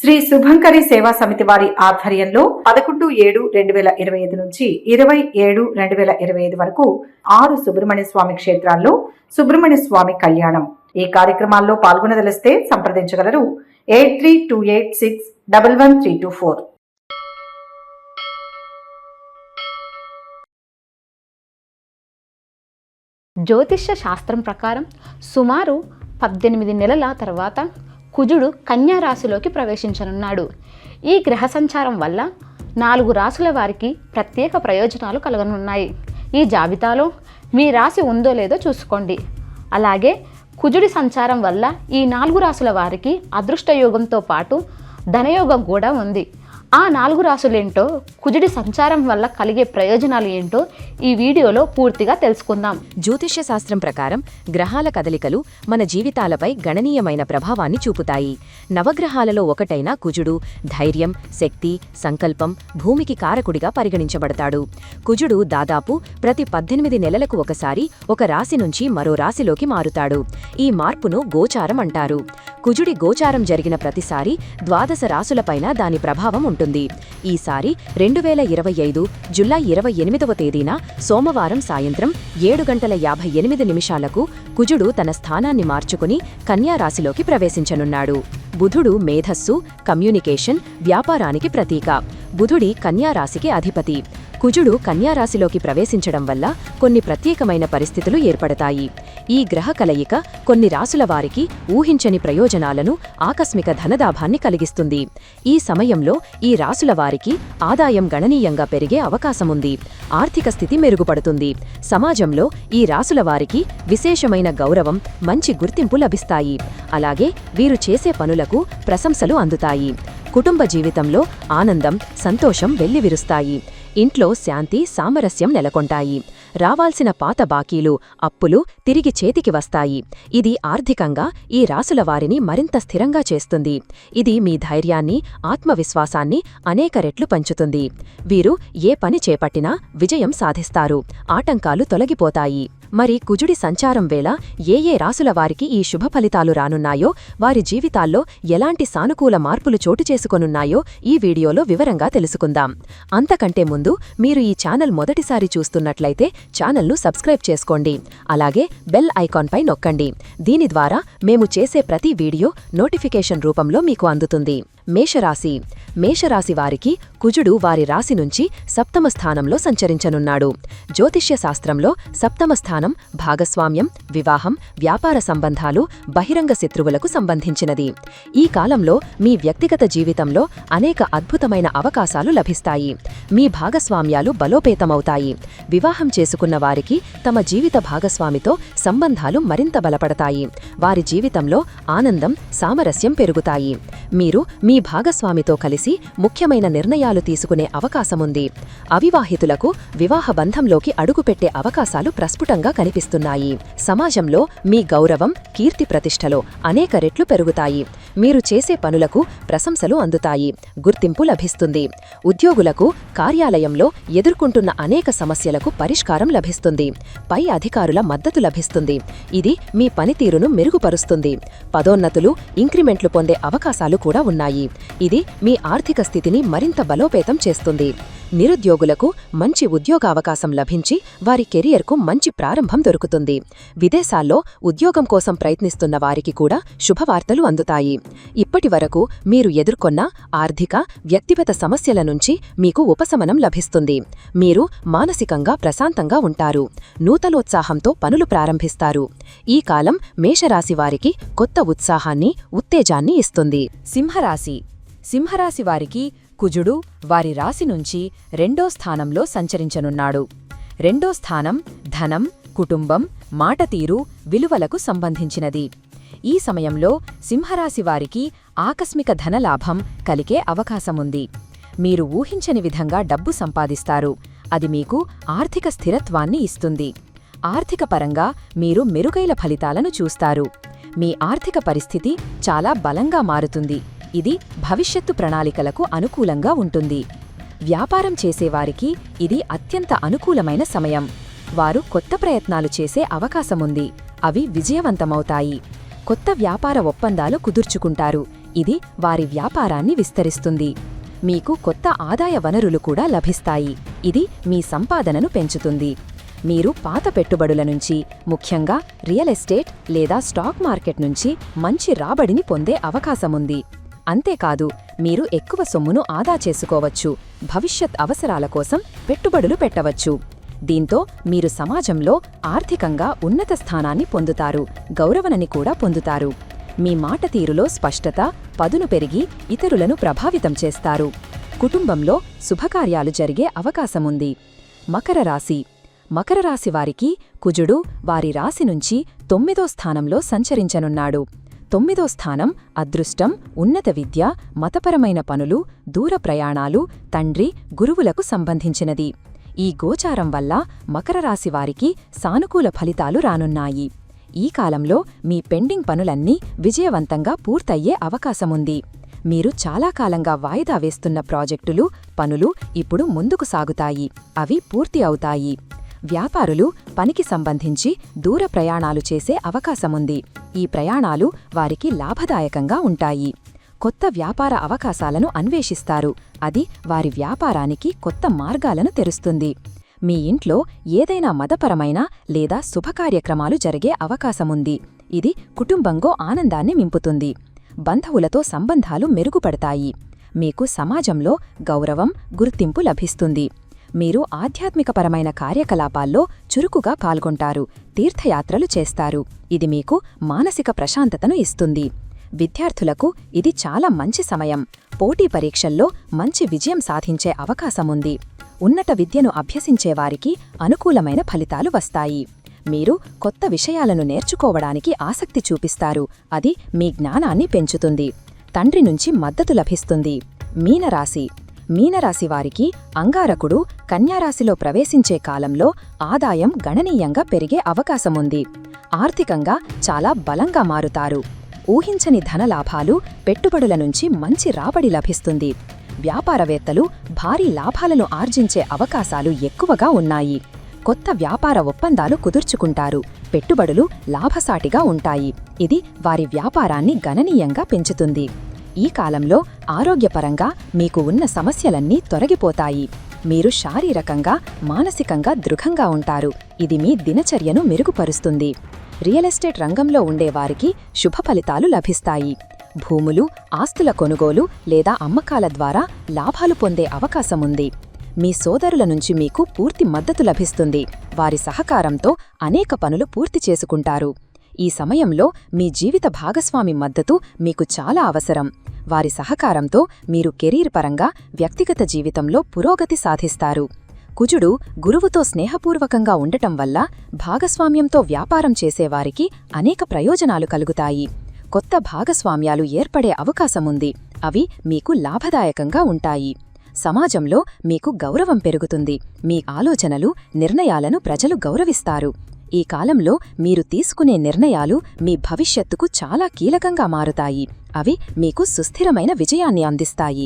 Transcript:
శ్రీ శుభంకరి సేవా సమితి వారి ఆధ్వర్యంలో పదకొండు ఏడు రెండు వేల ఇరవై ఐదు నుంచి ఇరవై ఏడు రెండు వేల ఇరవై ఐదు వరకు ఆరు సుబ్రహ్మణ్య స్వామి క్షేత్రాల్లో సుబ్రహ్మణ్య స్వామి కళ్యాణం. ఈ కార్యక్రమాల్లో పాల్గొనదలిస్తే సంప్రదించగలరు. Eight three two eight six double one three two four. జ్యోతిష్య శాస్త్రం ప్రకారం సుమారు పద్దెనిమిది నెలల తర్వాత కుజుడు కన్యా రాశిలోకి ప్రవేశించనున్నాడు. ఈ గ్రహ సంచారం వల్ల నాలుగు రాశుల వారికి ప్రత్యేక ప్రయోజనాలు కలగనున్నాయి. ఈ జాబితాలో మీ రాశి ఉందో లేదో చూసుకోండి. అలాగే కుజుడి సంచారం వల్ల ఈ నాలుగు రాశుల వారికి అదృష్టయోగంతో పాటు ధనయోగం కూడా ఉంది. ఆ నాలుగు రాశులేంటో కుజుడి సంచారం వల్ల కలిగే ప్రయోజనాలు ఏంటో ఈ వీడియోలో పూర్తిగా తెలుసుకుందాం. జ్యోతిష్య శాస్త్రం ప్రకారం గ్రహాల కదలికలు మన జీవితాలపై గణనీయమైన ప్రభావాన్ని చూపుతాయి. నవగ్రహాలలో ఒకటైన కుజుడు ధైర్యం శక్తి సంకల్పం భూమికి కారకుడిగా పరిగణించబడతాడు. కుజుడు దాదాపు ప్రతి పద్దెనిమిది నెలలకు ఒకసారి ఒక రాశి నుంచి మరో రాశిలోకి మారుతాడు. ఈ మార్పును గోచారం అంటారు. కుజుడి గోచారం జరిగిన ప్రతిసారి ద్వాదశ రాసులపైన దాని ప్రభావం ఉంటుంది. ఈసారి రెండు వేల ఇరవై ఐదు జులై ఇరవై ఎనిమిదవ తేదీన సోమవారం సాయంత్రం ఏడు గంటల యాభై ఎనిమిది నిమిషాలకు కుజుడు తన స్థానాన్ని మార్చుకుని కన్యారాశిలోకి ప్రవేశించనున్నాడు. బుధుడు మేధస్సు కమ్యూనికేషన్ వ్యాపారానికి ప్రతీక. బుధుడి కన్యారాశికి అధిపతి. కుజుడు కన్యారాశిలోకి ప్రవేశించడం వల్ల కొన్ని ప్రత్యేకమైన పరిస్థితులు ఏర్పడతాయి. ఈ గ్రహ కలయిక కొన్ని రాసుల వారికి ఊహించని ప్రయోజనాలను ఆకస్మిక ధనదాభాన్ని కలిగిస్తుంది. ఈ సమయంలో ఈ రాసుల వారికి ఆదాయం గణనీయంగా పెరిగే అవకాశముంది. ఆర్థిక స్థితి మెరుగుపడుతుంది. సమాజంలో ఈ రాసుల వారికి విశేషమైన గౌరవం మంచి గుర్తింపు లభిస్తాయి. అలాగే వీరు చేసే పనులకు ప్రశంసలు అందుతాయి. కుటుంబ జీవితంలో ఆనందం సంతోషం వెల్లివిరుస్తాయి. ఇంట్లో శాంతి సామరస్యం నెలకొంటాయి. రావాల్సిన పాత బాకీలు అప్పులు తిరిగి చేతికి వస్తాయి. ఇది ఆర్థికంగా ఈ రాసుల వారిని మరింత స్థిరంగా చేస్తుంది. ఇది మీ ధైర్యాన్ని ఆత్మవిశ్వాసాన్ని అనేక రెట్లు పంచుతుంది. వీరు ఏ పని చేపట్టినా విజయం సాధిస్తారు. ఆటంకాలు తొలగిపోతాయి. మరి కుజుడి సంచారం వేళ ఏ ఏ రాసుల వారికి ఈ శుభ ఫలితాలు రానున్నాయో వారి జీవితాల్లో ఎలాంటి సానుకూల మార్పులు చోటు చేసుకొనున్నాయో ఈ వీడియోలో వివరంగా తెలుసుకుందాం. అంతకంటే ముందు మీరు ఈ ఛానల్ మొదటిసారి చూస్తున్నట్లయితే ఛానల్ను సబ్స్క్రైబ్ చేసుకోండి. అలాగే బెల్ ఐకాన్పై నొక్కండి. దీని ద్వారా మేము చేసే ప్రతి వీడియో నోటిఫికేషన్ రూపంలో మీకు అందుతుంది. మేషరాశి. మేషరాశి వారికి కుజుడు వారి రాశి నుంచి సప్తమ స్థానంలో సంచరించనున్నాడు. జ్యోతిష్య శాస్త్రంలో సప్తమ స్థానం భాగస్వామ్యం వివాహం వ్యాపార సంబంధాలు బహిరంగ శత్రువులకు సంబంధించినది. ఈ కాలంలో మీ వ్యక్తిగత జీవితంలో అనేక అద్భుతమైన అవకాశాలు లభిస్తాయి. మీ భాగస్వామ్యాలు బలోపేతమవుతాయి. వివాహం చేసుకున్న వారికి తమ జీవిత భాగస్వామితో సంబంధాలు మరింత బలపడతాయి. వారి జీవితంలో ఆనందం సామరస్యం పెరుగుతాయి. మీరు మీ భాగస్వామితో కలిసి ముఖ్యమైన నిర్ణయాలు తీసుకునే అవకాశముంది. అవివాహితులకు వివాహ బంధంలోకి అడుగుపెట్టే అవకాశాలు ప్రస్ఫుటంగా కనిపిస్తున్నాయి. సమాజంలో మీ గౌరవం కీర్తి ప్రతిష్టలో అనేక రెట్లు పెరుగుతాయి. మీరు చేసే పనులకు ప్రశంసలు అందుతాయి గుర్తింపు లభిస్తుంది. ఉద్యోగులకు కార్యాలయంలో ఎదుర్కొంటున్న అనేక సమస్యలకు పరిష్కారం లభిస్తుంది. పై అధికారుల మద్దతు లభిస్తుంది. ఇది మీ పనితీరును మెరుగుపరుస్తుంది. పదోన్నతులు ఇంక్రిమెంట్లు పొందే అవకాశాలు కూడా ఉన్నాయి. ఇది మీ ఆర్థిక స్థితిని మరింత బలోపేతం చేస్తుంది. నిరుద్యోగులకు మంచి ఉద్యోగావకాశం లభించి వారి కెరియర్కు మంచి ప్రారంభం దొరుకుతుంది. విదేశాల్లో ఉద్యోగం కోసం ప్రయత్నిస్తున్న వారికి కూడా శుభవార్తలు అందుతాయి. ఇప్పటివరకు మీరు ఎదుర్కొన్న ఆర్థిక వ్యక్తిగత సమస్యల నుంచి మీకు ఉపశమనం లభిస్తుంది. మీరు మానసికంగా ప్రశాంతంగా ఉంటారు. నూతనోత్సాహంతో పనులు ప్రారంభిస్తారు. ఈ కాలం మేషరాశి వారికి కొత్త ఉత్సాహాన్ని ఉత్తేజాన్ని ఇస్తుంది. సింహరాశి. సింహరాశి వారికి కుజుడు వారి రాశి నుంచి రెండో స్థానంలో సంచరించనున్నాడు. రెండో స్థానం ధనం కుటుంబం మాటతీరు విలువలకు సంబంధించినది. ఈ సమయంలో సింహరాశి వారికి ఆకస్మిక ధనలాభం కలిగే అవకాశముంది. మీరు ఊహించని విధంగా డబ్బు సంపాదిస్తారు. అది మీకు ఆర్థిక స్థిరత్వాన్ని ఇస్తుంది. ఆర్థిక పరంగా మీరు మెరుగైన ఫలితాలను చూస్తారు. మీ ఆర్థిక పరిస్థితి చాలా బలంగా మారుతుంది. ఇది భవిష్యత్తు ప్రణాళికలకు అనుకూలంగా ఉంటుంది. వ్యాపారం చేసేవారికి ఇది అత్యంత అనుకూలమైన సమయం. వారు కొత్త ప్రయత్నాలు చేసే అవకాశముంది. అవి విజయవంతమవుతాయి. కొత్త వ్యాపార ఒప్పందాలు కుదుర్చుకుంటారు. ఇది వారి వ్యాపారాన్ని విస్తరిస్తుంది. మీకు కొత్త ఆదాయ వనరులు కూడా లభిస్తాయి. ఇది మీ సంపాదనను పెంచుతుంది. మీరు పాత పెట్టుబడుల నుంచి ముఖ్యంగా రియల్ ఎస్టేట్ లేదా స్టాక్ మార్కెట్ నుంచి మంచి రాబడిని పొందే అవకాశముంది. అంతేకాదు మీరు ఎక్కువ సొమ్మును ఆదా చేసుకోవచ్చు భవిష్యత్ అవసరాల కోసం పెట్టుబడులు పెట్టవచ్చు. దీంతో మీరు సమాజంలో ఆర్థికంగా ఉన్నత స్థానాన్ని పొందుతారు గౌరవనని కూడా పొందుతారు. మీ మాట తీరులో స్పష్టత పదును పెరిగి ఇతరులను ప్రభావితం చేస్తారు. కుటుంబంలో శుభకార్యాలు జరిగే అవకాశముంది. మకర రాశి. మకర రాశి వారికి కుజుడు వారి రాశి నుంచి తొమ్మిదో స్థానంలో సంచరించనున్నాడు. తొమ్మిదో స్థానం అదృష్టం ఉన్నత విద్య మతపరమైన పనులు దూర ప్రయాణాలు తండ్రి గురువులకు సంబంధించినది. ఈ గోచారం వల్ల మకర రాశి వారికి సానుకూల ఫలితాలు రానున్నాయి. ఈ కాలంలో మీ పెండింగ్ పనులన్నీ విజయవంతంగా పూర్తయ్యే అవకాశముంది. మీరు చాలా కాలంగా వాయిదా వేస్తున్న ప్రాజెక్టులు పనులు ఇప్పుడు ముందుకు సాగుతాయి. అవి పూర్తి అవుతాయి. వ్యాపారులు పనికి సంబంధించి దూర ప్రయాణాలు చేసే అవకాశముంది. ఈ ప్రయాణాలు వారికి లాభదాయకంగా ఉంటాయి. కొత్త వ్యాపార అవకాశాలను అన్వేషిస్తారు. అది వారి వ్యాపారానికి కొత్త మార్గాలను తెరుస్తుంది. మీ ఇంట్లో ఏదైనా మతపరమైన లేదా శుభకార్యక్రమాలు జరిగే అవకాశముంది. ఇది కుటుంబంగో ఆనందాన్ని మింపుతుంది బంధువులతో సంబంధాలు మెరుగుపడతాయి. మీకు సమాజంలో గౌరవం గుర్తింపు లభిస్తుంది. మీరు ఆధ్యాత్మికపరమైన కార్యకలాపాల్లో చురుకుగా పాల్గొంటారు తీర్థయాత్రలు చేస్తారు. ఇది మీకు మానసిక ప్రశాంతతను ఇస్తుంది. విద్యార్థులకు ఇది చాలా మంచి సమయం. పోటీ పరీక్షల్లో మంచి విజయం సాధించే అవకాశముంది. ఉన్నత విద్యను అభ్యసించేవారికి అనుకూలమైన ఫలితాలు వస్తాయి. మీరు కొత్త విషయాలను నేర్చుకోవడానికి ఆసక్తి చూపిస్తారు. అది మీ జ్ఞానాన్ని పెంచుతుంది. తండ్రి నుంచి మద్దతు లభిస్తుంది. మీనరాశి మీనరాశి వారికి అంగారకుడు కన్యారాశిలో ప్రవేశించే కాలంలో ఆదాయం గణనీయంగా పెరిగే అవకాశముంది. ఆర్థికంగా చాలా బలంగా మారుతారు. ఊహించని ధనలాభాలు పెట్టుబడుల నుంచి మంచి రాబడి లభిస్తుంది. వ్యాపారవేత్తలు భారీ లాభాలను ఆర్జించే అవకాశాలు ఎక్కువగా ఉన్నాయి. కొత్త వ్యాపార ఒప్పందాలు కుదుర్చుకుంటారు. పెట్టుబడులు లాభసాటిగా ఉంటాయి. ఇది వారి వ్యాపారాన్ని గణనీయంగా పెంచుతుంది. ఈ కాలంలో ఆరోగ్యపరంగా మీకు ఉన్న సమస్యలన్నీ తొలగిపోతాయి. మీరు శారీరకంగా మానసికంగా దృఢంగా ఉంటారు. ఇది మీ దినచర్యను మెరుగుపరుస్తుంది. రియల్ ఎస్టేట్ రంగంలో ఉండేవారికి శుభ ఫలితాలు లభిస్తాయి. భూములు ఆస్తుల కొనుగోలు లేదా అమ్మకాల ద్వారా లాభాలు పొందే అవకాశముంది మీ సోదరుల నుంచి మీకు పూర్తి మద్దతు లభిస్తుంది. వారి సహకారంతో అనేక పనులు పూర్తి చేసుకుంటారు. ఈ సమయంలో మీ జీవిత భాగస్వామి మద్దతు మీకు చాలా అవసరం. వారి సహకారంతో మీరు కెరీర్ పరంగా వ్యక్తిగత జీవితంలో పురోగతి సాధిస్తారు. కుజుడు గురువుతో స్నేహపూర్వకంగా ఉండటం వల్ల భాగస్వామ్యంతో వ్యాపారం చేసేవారికి అనేక ప్రయోజనాలు కలుగుతాయి. కొత్త భాగస్వామ్యాలు ఏర్పడే అవకాశముంది అవి మీకు లాభదాయకంగా ఉంటాయి. సమాజంలో మీకు గౌరవం పెరుగుతుంది. మీ ఆలోచనలు నిర్ణయాలను ప్రజలు గౌరవిస్తారు. ఈ కాలంలో మీరు తీసుకునే నిర్ణయాలు మీ భవిష్యత్తుకు చాలా కీలకంగా మారుతాయి. అవి మీకు సుస్థిరమైన విజయాన్ని అందిస్తాయి.